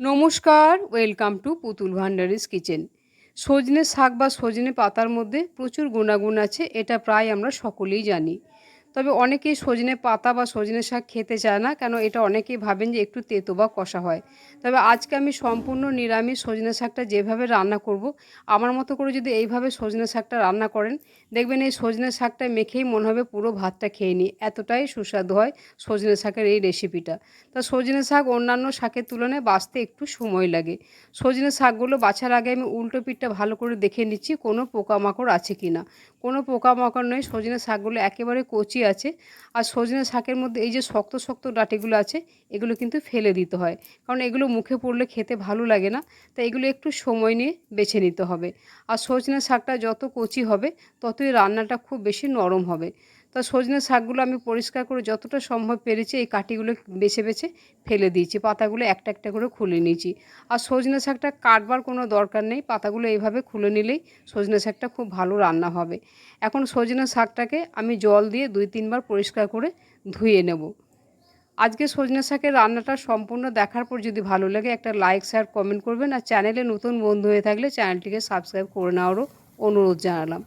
নমস্কার, welcome to পুতুল ভান্ডারিস kitchen. সজনে শাক বা সজনে পাতার মধ্যে প্রচুর গুণাগুণ আছে, এটা প্রায় আমরা সকলেই জানি। তবে অনেকেই সজনে পাতা বা সজনে শাক খেতে চায় না, কেন এটা অনেকেই ভাবেন যে একটু তেতো বা কষা হয়। তবে আজকে আমি সম্পূর্ণ নিরামিষ সজনে শাকটা যেভাবে রান্না করব, আমার মতো করে যদি এইভাবে সজনে শাকটা রান্না করেন, দেখবেন এই সজনে শাকটা মেখেই মনে হবে পুরো ভাতটা খেয়ে নিই। এতটাই সুস্বাদু হয় সজনে শাকের এই রেসিপিটা। তা সজনে শাক অন্যান্য শাকের তুলনায় বাঁচতে একটু সময় লাগে। সজনে শাকগুলো বাছার আগে আমি উল্টো পিঠটা ভালো করে দেখে নিচ্ছি, কোনো পোকামাকড় আছে কি না কোনো পোকামাকড় নয়, সজনে শাকগুলো একেবারে কচি আছে আর সজনে শাকের মধ্যে এই যে শক্ত শক্ত ডাঁটিগুলো আছে, এগুলো কিন্তু ফেলে দিতে হয়। কারণ এগুলো মুখে পড়লে খেতে ভালো লাগে না, তাই এগুলো একটু সময় নিয়ে বেছে নিতে হবে। আর সজনে শাকটা যত কচি হবে, ততই রান্নাটা খুব বেশি নরম হবে। তা সজনে শাকগুলো আমি পরিষ্কার করে যতটা সম্ভব পেরেছি এই কাটিগুলো বেছে বেছে ফেলে দিয়েছি, পাতাগুলো একটা একটা করে খুলে নিয়েছি। আর সজনে শাকটা কাটবার কোনো দরকার নেই, পাতাগুলো এইভাবে খুলে নিলেই সজনে শাকটা খুব ভালো রান্না হবে। এখন সজনে শাকটাকে আমি জল দিয়ে দুই তিনবার পরিষ্কার করে ধুয়ে নেব। আজকে সজনে শাকের রান্নাটা সম্পূর্ণ দেখার পর যদি ভালো লাগে একটা লাইক, শেয়ার, কমেন্ট করবেন। আর চ্যানেলে নতুন বন্ধু হয়ে থাকলে চ্যানেলটিকে সাবস্ক্রাইব করে নেওয়ারও অনুরোধ জানালাম।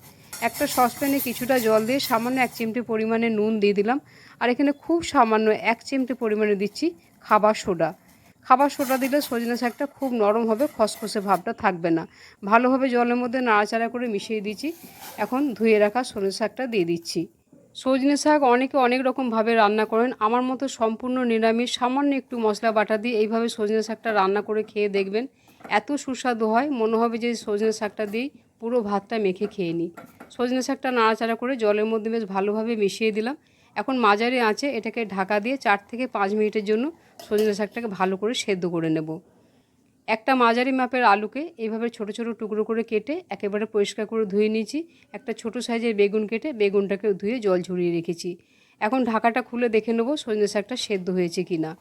একটা সসপ্যানে কিছুটা জল দিয়ে সামান্য এক চিমটি পরিমাণে নুন দিয়ে দিলাম। আর এখানে খুব সামান্য এক চিমটি পরিমাণে দিচ্ছি খাবার সোডা। খাবার সোডা দিলে সজনে শাকটা খুব নরম হবে, খসখসে ভাবটা থাকবে না। ভালোভাবে জলের মধ্যে নাড়াচাড়া করে মিশিয়ে দিচ্ছি এখন ধুয়ে রাখা সজনে শাকটা দিয়ে দিচ্ছি। সজনে শাক অনেকে অনেক রকমভাবে রান্না করেন। আমার মতো সম্পূর্ণ নিরামিষ, সামান্য একটু মশলা বাটা দিয়ে এইভাবে সজনে শাকটা রান্না করে খেয়ে দেখবেন এত সুস্বাদু হয়, মনে হবে যে সজনে শাকটা দিয়েই পুরো ভাতটা মেখে খেয়ে নিই। সজনে শাকটা নাড়াচাড়া করে জলের মধ্যে বেশ ভালোভাবে মিশিয়ে দিলাম। এখন মাঝারি আঁচে এটাকে ঢাকা দিয়ে চার থেকে পাঁচ মিনিটের জন্য সজনে শাকটাকে ভালো করে সেদ্ধ করে নেব। একটা মাঝারি মাপের আলুকে এইভাবে ছোট ছোট টুকরো করে কেটে একেবারে পরিষ্কার করে ধুয়ে নিয়েছি। একটা ছোট সাইজের বেগুন কেটে বেগুনটাকে ধুয়ে জল ঝরিয়ে রেখেছি। এখন ঢাকাটা খুলে দেখে নেব সজনে শাকটা সেদ্ধ হয়েছে কি না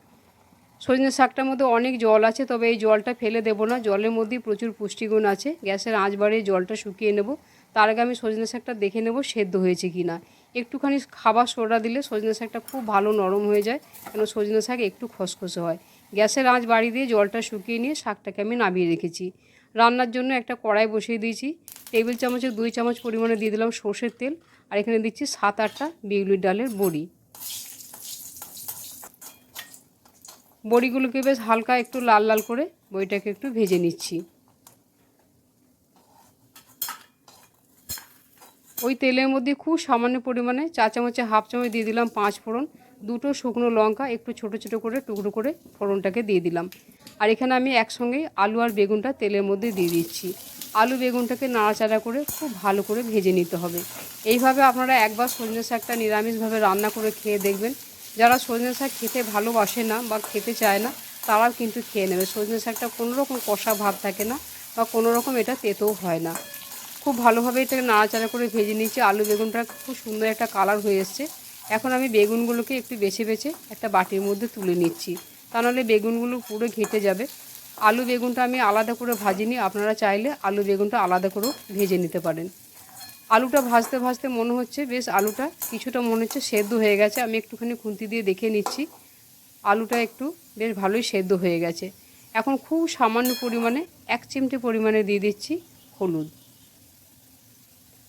সজনে শাকটার মধ্যে অনেক জল আছে, তবে এই জলটা ফেলে দেবো না। জলের মধ্যেই প্রচুর পুষ্টিগুণ আছে। গ্যাসের আঁচ বাড়িয়ে জলটা শুকিয়ে নেব। তার আগে আমি সজনে শাকটা দেখে নেব সেদ্ধ হয়েছে কি না একটুখানি খাবার সোডা দিলে সজনে শাকটা খুব ভালো নরম হয়ে যায়, কেন সজনে শাক একটু খসখসে হয়। গ্যাসের আঁচ বাড়িয়ে দিয়ে জলটা শুকিয়ে নিয়ে শাকটাকে আমি নামিয়ে রেখেছি। রান্নার জন্য একটা কড়াই বসিয়ে দিয়েছি। টেবিল চামচে দুই চামচ পরিমাণে দিয়ে দিলাম সর্ষের তেল, আর এখানে দিচ্ছি সাত আটটা বিউলির ডালের বড়ি। বড়িগুলোকে বেশ হালকা একটু লাল লাল করে বইটাকে একটু ভেজে নিচ্ছি। ওই তেলের মধ্যে খুব সামান্য পরিমাণে চা চামচে হাফ চামচ দিয়ে দিলাম পাঁচ ফোড়ন, দুটো শুকনো লঙ্কা, একটু ছোট ছোট করে টুকরো করে ফোড়নটাকে দিয়ে দিলাম। আর এখানে আমি একসঙ্গে আলু আর বেগুনটা তেলের মধ্যে দিয়ে দিচ্ছি। আলু বেগুনটাকে নাড়াচাড়া করে খুব ভালো করে ভেজে নিতে হবে। এইভাবে আপনারা একবার সজনে শাকটা নিরামিষভাবে রান্না করে খেয়ে দেখবেন। যারা সজনে শাক খেতে ভালোবাসে না বা খেতে চায় না, তারাও কিন্তু খেয়ে নেবে। সজনে শাকটা কোনো রকম কষা ভাব থাকে না বা কোনো রকম এটা তেতেও হয় না। খুব ভালোভাবে এটাকে নাড়াচাড়া করে ভেজে নিচ্ছি আলু বেগুনটা খুব সুন্দর একটা কালার হয়ে এসছে। এখন আমি বেগুনগুলোকে একটু বেছে বেছে একটা বাটির মধ্যে তুলে নিচ্ছি। তা নাহলে বেগুনগুলো পুরো ঘেটে যাবে। আলু বেগুনটা আমি আলাদা করে ভাজিনি, আপনারা চাইলে আলু বেগুনটা আলাদা করেও ভেজে নিতে পারেন। আলুটা ভাজতে ভাজতে মনে হচ্ছে, বেশ আলুটা কিছুটা মনে হচ্ছে সেদ্ধ হয়ে গেছে। আমি একটুখানি খুন্তি দিয়ে দেখে নিচ্ছি, আলুটা একটু বেশ ভালোই সেদ্ধ হয়ে গেছে। এখন খুব সামান্য পরিমাণে, এক চিমটে পরিমাণে দিয়ে দিচ্ছি হলুদ।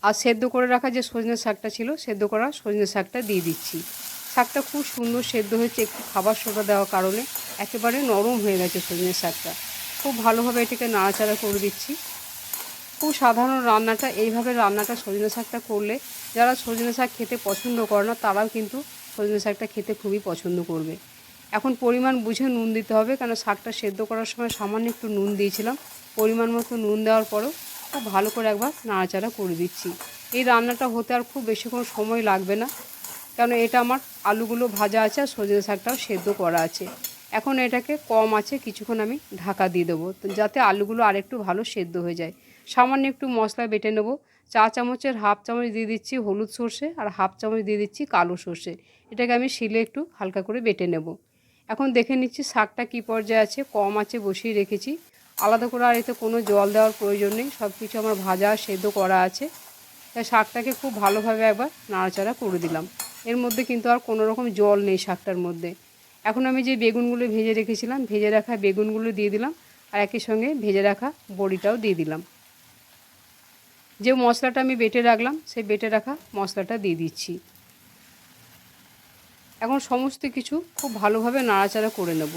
আর সেদ্ধ করে রাখা যে সজনে শাকটা ছিল, সেদ্ধ করা সজনে শাকটা দিয়ে দিচ্ছি। শাকটা খুব সুন্দর সেদ্ধ হয়েছে, একটু খাবার সোডা দেওয়ার কারণে একেবারে নরম হয়ে গেছে সজনে শাকটা। খুব ভালোভাবে এটাকে নাড়াচাড়া করে দিচ্ছি। খুব সাধারণ রান্নাটা, এইভাবে রান্নাটা সজনে শাকটা করলে যারা সজনে শাক খেতে পছন্দ করে না, তারাও কিন্তু সজনে শাকটা খেতে খুবই পছন্দ করবে। এখন পরিমাণ বুঝে নুন দিতে হবে, কেন শাকটা সেদ্ধ করার সময় সামান্য একটু নুন দিয়েছিলাম। পরিমাণ মতো নুন দেওয়ার পরেও খুব ভালো করে একবার নাড়াচাড়া করে দিচ্ছি। এই রান্নাটা হতে আর খুব বেশিক্ষণ সময় লাগবে না, কেন এটা আমার আলুগুলো ভাজা আছে আর সজনে শাকটাও সেদ্ধ করা আছে। এখন এটাকে কম আছে, কিছুক্ষণ আমি ঢাকা দিয়ে দেবো যাতে আলুগুলো আরেকটু ভালো সেদ্ধ হয়ে যায়। সামান্য একটু মশলা বেটে নেব, চা চামচের হাফ চামচ দিয়ে দিচ্ছি হলুদ সর্ষে আর হাফ চামচ দিয়ে দিচ্ছি কালো সর্ষে। এটাকে আমি শিলে একটু হালকা করে বেটে নেব। এখন দেখে নিচ্ছি শাকটা কী পর্যায়ে আছে, কম আছে বসিয়ে রেখেছি। আলাদা করে আর এতে কোনো জল দেওয়ার প্রয়োজন নেই। সব কিছু আমার ভাজা, সেদ্ধ করা আছে। তাই শাকটাকে খুব ভালোভাবে একবার নাড়াচাড়া করে দিলাম। এর মধ্যে কিন্তু আর কোনো রকম জল নেই শাকটার মধ্যে। এখন আমি যে বেগুনগুলো ভেজে রেখেছিলাম, ভেজে রাখা বেগুনগুলো দিয়ে দিলাম আর একই সঙ্গে ভেজে রাখা বড়িটাও দিয়ে দিলাম। যে মশলাটা আমি বেটে রাখলাম, সেই বেটে রাখা মশলাটা দিয়ে দিচ্ছি। এখন সমস্ত কিছু খুব ভালোভাবে নাড়াচাড়া করে নেব।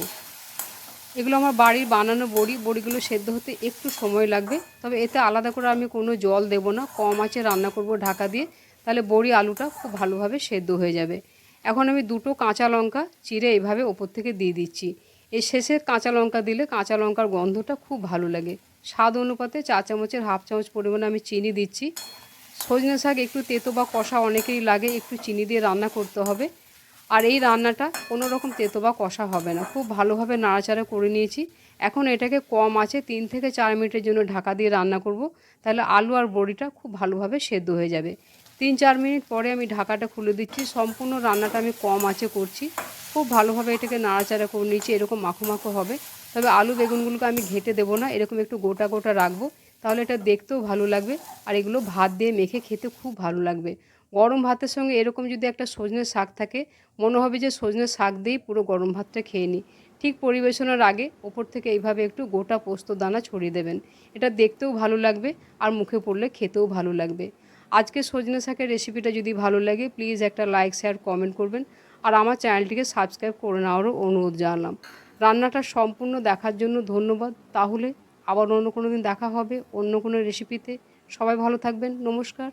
এগুলো আমার বাড়ির বানানো বড়ি, বড়িগুলো সেদ্ধ হতে একটু সময় লাগবে। তবে এতে আলাদা করে আমি কোনো জল দেব না, কম আঁচে রান্না করব ঢাকা দিয়ে, তাহলে বড়ি আলুটা খুব ভালোভাবে সেদ্ধ হয়ে যাবে। এখন আমি দুটো কাঁচা লঙ্কা চিড়ে এইভাবে ওপর থেকে দিয়ে দিচ্ছি। এই শেষে কাঁচা লঙ্কা দিলে কাঁচা লঙ্কার গন্ধটা খুব ভালো লাগে। স্বাদ অনুপাতে চা চামচের হাফ চামচ পরিমাণে আমি চিনি দিচ্ছি। সজনে শাক একটু তেতো বা কষা অনেকেই লাগে, একটু চিনি দিয়ে রান্না করতে হবে। আর এই রান্নাটা কোনো রকম তেতো বা কষা হবে না। খুব ভালোভাবে নাড়াচাড়া করে নিয়েছি। এখন এটাকে কম আছে তিন থেকে চার মিনিটের জন্য ঢাকা দিয়ে রান্না করব। তাহলে আলু আর বড়িটা খুব ভালোভাবে সেদ্ধ হয়ে যাবে। তিন চার মিনিট পরে আমি ঢাকাটা খুলে দিচ্ছি। সম্পূর্ণ রান্নাটা আমি কম আছে করছি। খুব ভালোভাবে এটাকে নাড়াচাড়া করে নিয়েছি। এরকম মাখো মাখো হবে। তবে আলু বেগুনগুলোকে আমি ঘেটে দেবো না। এরকম একটু গোটা গোটা রাখব। তাহলে এটা দেখতেও ভালো লাগবে। আর এগুলো ভাত দিয়ে মেখে খেতে খুব ভালো লাগবে। গরম ভাতের সঙ্গে এরকম যদি একটা সজনে শাক থাকে, মনে হবে যে সজনে শাক দিয়েই পুরো গরম ভাতটা খেয়ে নিই। ঠিক পরিবেশনের আগে ওপর থেকে এইভাবে একটু গোটা পোস্ত দানা ছড়িয়ে দেবেন। এটা দেখতেও ভালো লাগবে আর মুখে পড়লে খেতেও ভালো লাগবে। আজকে সজনে শাকের রেসিপিটা যদি ভালো লাগে, প্লিজ একটা লাইক, শেয়ার, কমেন্ট করবেন। আর আমার চ্যানেলটিকে সাবস্ক্রাইব করে নেওয়ারও অনুরোধ জানালাম। রান্নাটা সম্পূর্ণ দেখার জন্য ধন্যবাদ। তাহলে আবার অন্য কোনো দিন দেখা হবে অন্য কোনো রেসিপিতে। সবাই ভালো থাকবেন। নমস্কার।